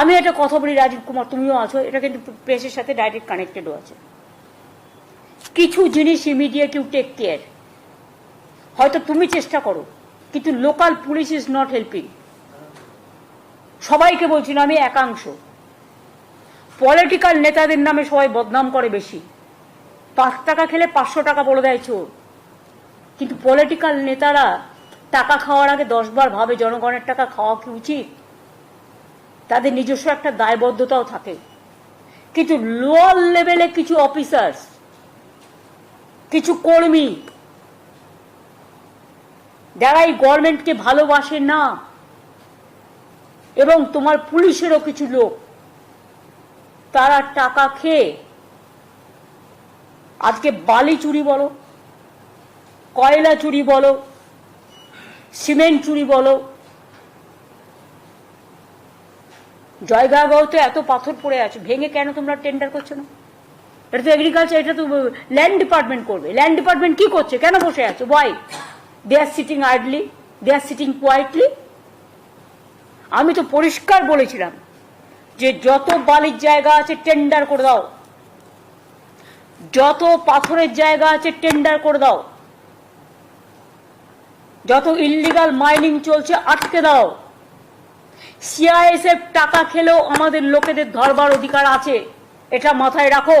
আমি একটা কথা বলি, রাজীব কুমার, তুমিও আছো, এটা কিন্তু প্রেসের সাথে ডাইরেক্ট কানেক্টেডও আছে। কিছু জিনিস ইমিডিয়েট ইউ টেক কেয়ার হয়তো তুমি চেষ্টা করো, কিন্তু local police is not helping সবাইকে বলছি আমি একাংশ। পলিটিক্যাল নেতাদের নামে সবাই বদনাম করে বেশি। পাঁচ টাকা খেলে পাঁচশো টাকা বলে দেয় চোর। কিন্তু পলিটিক্যাল নেতারা টাকা খাওয়ার আগে দশবার ভাবে, জনগণের টাকা খাওয়া কি উচিত? তাদের নিজস্ব একটা দায়বদ্ধতাও থাকে। কিন্তু লোয়ার লেভেলে কিছু অফিসার্স কিছু কর্মী, যারা এই গভর্নমেন্টকে ভালোবাসে না, এবং তোমার পুলিশেরও কিছু লোক, তারা টাকা খেয়ে আজকে বালি চুরি বলো, কয়লা চুরি বলো, সিমেন্ট চুরি বলো জয়গাঁও তো এত পাথর পড়ে আছে। ভেঙে কেন তোমরা টেন্ডার করছ না? এটা তো এগ্রিকালচার এটা তো ল্যান্ড ডিপার্টমেন্ট করবে। ল্যান্ড ডিপার্টমেন্ট কি করছে? কেন বসে আছে? Why they are sitting idly they are sitting quietly আমি তো পরিষ্কার বলেছিলাম যে যত বালির জায়গা আছে টেন্ডার করে দাও। যত পাথরের জায়গা আছে টেন্ডার করে দাও। যত ইল্লিগাল মাইনিং চলছে, আটকে দাও। সিআইএসএফ টাকা খেলেও আমাদের লোকেদের ধরবার অধিকার আছে। এটা মাথায় রাখো।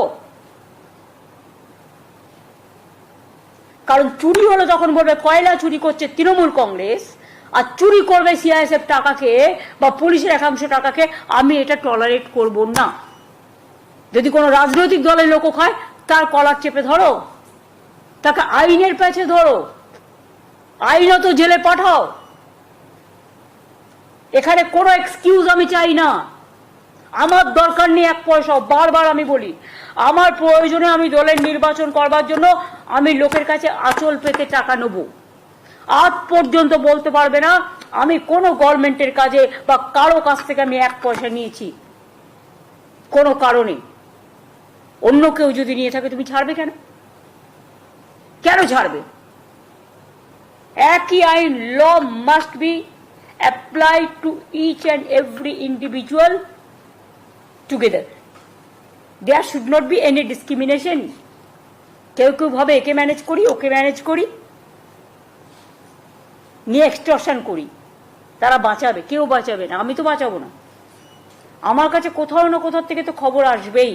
কারণ চুরি হলো তখন বলবে, কয়লা চুরি করছে তৃণমূল কংগ্রেস, আর চুরি করবে সিআইএসএফ টাকা খেয়ে বা পুলিশের একাংশ টাকা খেয়ে, আমি এটা টলারেট করব না। যদি কোনো রাজনৈতিক দলের লোক খায় তার কলার চেপে ধরো। তাকে আইনের প্যাচে ধরো। আইনত জেলে পাঠাও। এখানে কোনো এক্সকিউজ আমি চাই না। আমার দরকার নেই এক পয়সা বারবার আমি বলি, আমার প্রয়োজনে আমি দলের নির্বাচন করবার জন্য আমি লোকের কাছে আঁচল পেতে টাকা নেব। আজ পর্যন্ত বলতে পারবে না, আমি কোনো গভর্নমেন্টের কাজে বা কারও কাছ থেকে আমি এক পয়সা নিয়েছি। কোনো কারণে। অন্য কেউ যদি নিয়ে থাকে, তুমি ছাড়বে কেন? কেন ছাড়বে? একই আইন law must be apply to each and every individual together there should not be any discrimination কেউ কেউ ভাবে একে ম্যানেজ করি, ওকে ম্যানেজ করি, নিয়ে এক্সটর্শন করি। তারা বাঁচাবে, কেউ বাঁচাবে না, আমি তো বাঁচাবো না। আমার কাছে কোথাও না কোথাও থেকে তো খবর আসবেই।